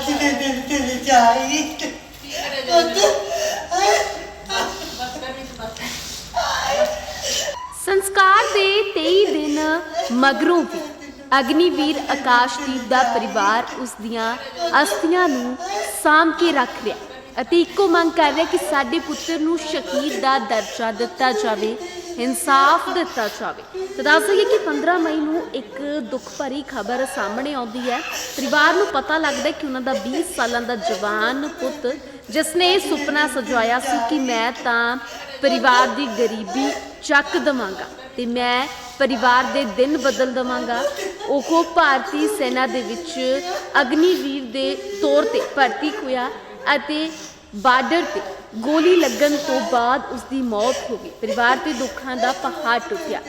ਅੱਜ ਦੇ ਦਿਨ ਤੇ ਲਿਜਾਈ ਸੰਸਕਾਰ ਦੇ 23 ਦਿਨ ਮਗਰੋਂ ਵੀ ਅਗਨੀਵੀਰ ਆਕਾਸ਼ਦੀਪ ਦਾ ਪਰਿਵਾਰ ਉਸ ਦੀਆਂ ਅਸਥੀਆਂ ਨੂੰ ਸਾਂਭ ਕੇ ਰੱਖ ਰਿਹਾ ਅਤੇ ਇੱਕੋ ਮੰਗ ਕਰ ਰਿਹਾ ਕਿ ਸਾਡੇ ਪੁੱਤਰ ਨੂੰ ਸ਼ਹੀਦ ਦਾ ਦਰਜਾ ਦਿੱਤਾ ਜਾਵੇ। ਇਨਸਾਫ ਦਿੱਤਾ ਜਾਵੇ। ਤਾਂ ਦੱਸ ਦਈਏ ਕਿ 15 ਮਈ ਨੂੰ ਇੱਕ ਦੁੱਖ ਭਰੀ ਖਬਰ ਸਾਹਮਣੇ ਆਉਂਦੀ ਹੈ। ਪਰਿਵਾਰ ਨੂੰ ਪਤਾ ਲੱਗਦਾ ਕਿ ਉਹਨਾਂ ਦਾ 20 ਸਾਲਾਂ ਦਾ ਜਵਾਨ ਪੁੱਤ, ਜਿਸ ਨੇ ਇਹ ਸੁਪਨਾ ਸਜਾਇਆ ਸੀ ਕਿ ਮੈਂ ਤਾਂ ਪਰਿਵਾਰ ਦੀ ਗਰੀਬੀ ਚੱਕ ਦਵਾਂਗਾ ਤੇ ਮੈਂ ਪਰਿਵਾਰ ਦੇ ਦਿਨ ਬਦਲ ਦਵਾਂਗਾ। ਉਹ ਭਾਰਤੀ ਸੈਨਾ ਦੇ ਵਿੱਚ ਅਗਨੀਵੀਰ ਦੇ ਤੌਰ ਤੇ ਭਰਤੀ ਹੋਇਆ ਅਤੇ ਬਾਰਡਰ ਤੇ ਗੋਲੀ ਲੱਗਣ ਤੋਂ ਬਾਅਦ ਉਸ ਦੀ ਮੌਤ ਹੋ ਗਈ। ਪਰਿਵਾਰ ਤੇ ਦੁੱਖਾਂ ਦਾ ਪਹਾੜ ਟੁੱਟਿਆ।